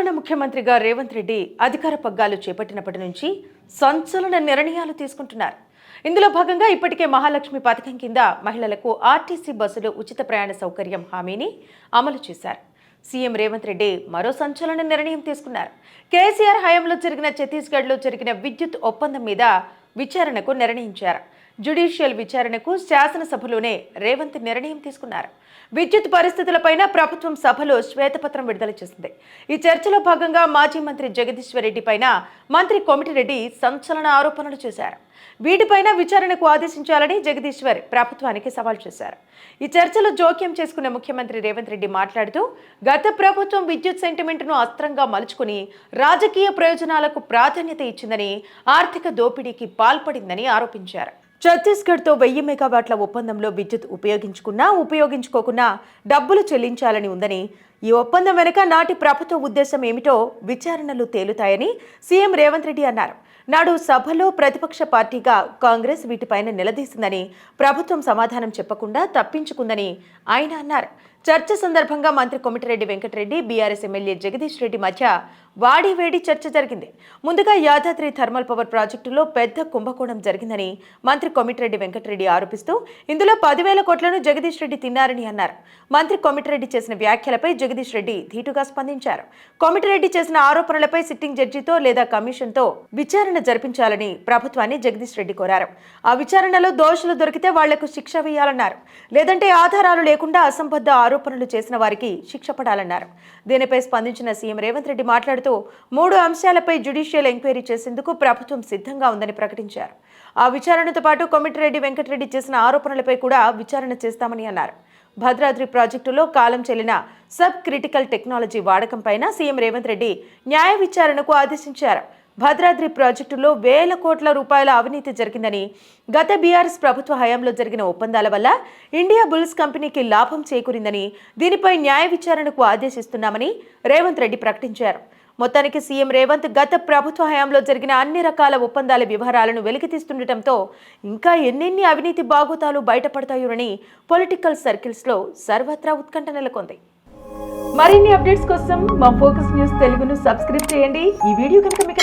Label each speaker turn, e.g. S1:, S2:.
S1: తెలంగాణ ముఖ్యమంత్రిగా రేవంత్ రెడ్డి అధికార పగ్గాలు చేపట్టినప్పటి నుంచి సంచలన నిర్ణయాలు తీసుకుంటున్నారు. ఇందులో భాగంగా ఇప్పటికే మహాలక్ష్మి పథకం కింద మహిళలకు ఆర్టీసీ బస్సులు ఉచిత ప్రయాణ సౌకర్యం హామీని అమలు చేశారు. సీఎం రేవంత్ రెడ్డి మరో సంచలన నిర్ణయం తీసుకున్నారు. కేసీఆర్ హయాంలో జరిగిన ఛత్తీస్గఢ్లో జరిగిన విద్యుత్ ఒప్పందం మీద విచారణకు నిర్ణయించారు. జ్యుడిషియల్ విచారణకు శాసనసభలోనే రేవంత్ నిర్ణయం తీసుకున్నారు. విద్యుత్ పరిస్థితులపైన ప్రభుత్వం సభలో శ్వేతపత్రం విడుదల చేసింది. ఈ చర్చలో భాగంగా మాజీ మంత్రి జగదీశ్వర్ రెడ్డి పైన మంత్రి కోమిటిరెడ్డి సంచలన ఆరోపణలు చేశారు. వీటిపైన విచారణకు ఆదేశించాలని జగదీశ్వర్ ప్రభుత్వానికి సవాల్ చేశారు. ఈ చర్చలో జోక్యం చేసుకున్న ముఖ్యమంత్రి రేవంత్ రెడ్డి మాట్లాడుతూ గత ప్రభుత్వం విద్యుత్ సెంటిమెంట్ను అస్త్రంగా మలుచుకుని రాజకీయ ప్రయోజనాలకు ప్రాధాన్యత ఇచ్చిందని ఆర్థిక దోపిడీకి పాల్పడిందని ఆరోపించారు. ఛత్తీస్గఢ్తో వెయ్యి మెగావాట్ల ఒప్పందంలో విద్యుత్ ఉపయోగించుకున్నా ఉపయోగించుకోకున్నా డబ్బులు చెల్లించాలని ఉందని ఈ ఒప్పందం వెనుక నాటి ప్రభుత్వ ఉద్దేశం ఏమిటో విచారణలు తేలుతాయని సీఎం రేవంత్ రెడ్డి అన్నారు. నాడు సభలో ప్రతిపక్ష పార్టీగా కాంగ్రెస్ వీటిపైన నిలదీసిందని ప్రభుత్వం సమాధానం చెప్పకుండా తప్పించుకుందని ఆయన అన్నారు. చర్చ సందర్భంగా మంత్రి కొమిటిరెడ్డి వెంకటరెడ్డి బీఆర్ఎస్ ఎమ్మెల్యే జగదీష్ రెడ్డి మధ్య వాడి వేడి చర్చ జరిగింది. ముందుగా యాదాద్రి థర్మల్ పవర్ ప్రాజెక్టులో పెద్ద కుంభకోణం జరిగిందని మంత్రి కొమిటిరెడ్డి వెంకటరెడ్డి ఆరోపిస్తూ ఇందులో పదివేల కోట్లను జగదీష్ రెడ్డి తిన్నారని అన్నారు. మంత్రి కొమిటిరెడ్డి చేసిన వ్యాఖ్యలపై జగదీష్ రెడ్డి ధీటుగా స్పందించారు. కొమిటిరెడ్డి చేసిన ఆరోపణలపై సిట్టింగ్ జడ్జితో లేదా కమిషన్తో విచారణ జరిపించాలని ప్రభుత్వాన్ని జగదీష్ రెడ్డి కోరారు. ఆ విచారణలో దోషులు దొరికితే వాళ్ళకు శిక్ష వేయాలన్నారు. లేదంటే ఆధారాలు లేకుండా అసంబద్ధ ఆరోపణలు చేసిన వారికి శిక్ష పడాలన్నారు. దీనిపై స్పందించిన సీఎం రేవంత్ రెడ్డి మాట్లాడుతూ మూడు అంశాలపై జ్యుడిషియల్ ఎంక్వైరీ చేసేందుకు ప్రభుత్వం సిద్ధంగా ఉందని ప్రకటించారు. ఆ విచారణతో పాటు కొమిటిరెడ్డి వెంకటరెడ్డి చేసిన ఆరోపణలపై కూడా విచారణ చేస్తామని అన్నారు. భద్రాద్రి ప్రాజెక్టులో కాలం చెల్లిన సబ్ క్రిటికల్ టెక్నాలజీ వాడకంపైన సీఎం రేవంత్ రెడ్డి న్యాయ విచారణకు ఆదేశించారు. భద్రాద్రి ప్రాజెక్టులో వేల కోట్ల రూపాయల అవినీతి జరిగిందని గత బీఆర్ఎస్ ప్రభుత్వ హయాంలో జరిగిన ఒప్పందాల వల్ల ఇండియా బుల్స్ కంపెనీకి లాభం చేకూరిందని దీనిపై న్యాయ విచారణకు ఆదేశిస్తున్నామని రేవంత్ రెడ్డి ప్రకటించారు. మొత్తానికి సీఎం రేవంత్ గత ప్రభుత్వ హయాంలో జరిగిన అన్ని రకాల ఒప్పందాల వివరాలను వెలికితీస్తుండటంతో ఇంకా ఎన్నెన్ని అవినీతి బాగోతాలు బయటపడతాయోనని పొలిటికల్ సర్కిల్స్లో సర్వత్రా ఉత్కంఠ నెలకొంది. మరిన్ని అప్డేట్స్ కోసం మా ఫోకస్ న్యూస్ తెలుగును సబ్స్క్రైబ్ చేయండి. ఈ వీడియో కనుక మీకు